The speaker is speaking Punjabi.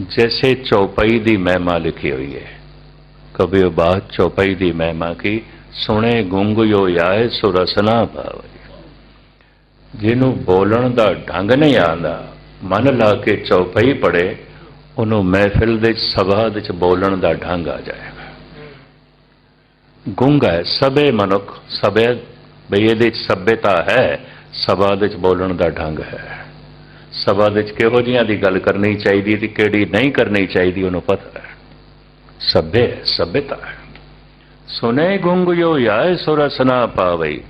जैसे चौपाई दी महिमा लिखी हुई है कभी बात चौपाई दी महिमा की ਸੁਣੇ ਗੁੰਗ ਯੋ ਆਏ ਸੋ ਰਸਨਾ ਭਾਵ ਜਿਹਨੂੰ ਬੋਲਣ ਦਾ ਢੰਗ ਨਹੀਂ ਆਉਂਦਾ ਮਨ ਲਾ ਕੇ ਚੌਪਈ ਪੜੇ ਉਹਨੂੰ ਮਹਿਫਿਲ ਦੇ ਸਭਾ ਦੇ ਵਿੱਚ ਬੋਲਣ ਦਾ ਢੰਗ ਆ ਜਾਏਗਾ ਗੁੰਗ ਹੈ ਸਭੇ ਮਨੁੱਖ ਸਭੇ ਬਈ ਇਹਦੇ ਵਿੱਚ ਸਭਿਅਤਾ ਹੈ ਸਭਾ ਦੇ ਵਿੱਚ ਬੋਲਣ ਦਾ ਢੰਗ ਹੈ ਸਭਾ ਦੇ ਵਿੱਚ ਕਿਹੋ ਜਿਹੀਆਂ ਦੀ ਗੱਲ ਕਰਨੀ ਚਾਹੀਦੀ ਤੇ ਕਿਹੜੀ ਨਹੀਂ ਕਰਨੀ ਚਾਹੀਦੀ, ਉਹਨੂੰ ਪਤਾ ਹੈ। ਸਭੇ ਸਭਿਅਤਾ ਸੁਨੇ ਗੁੰਗ ਜੋ ਆਏ ਸੋ ਰਸਨਾ ਪਾਵਈ।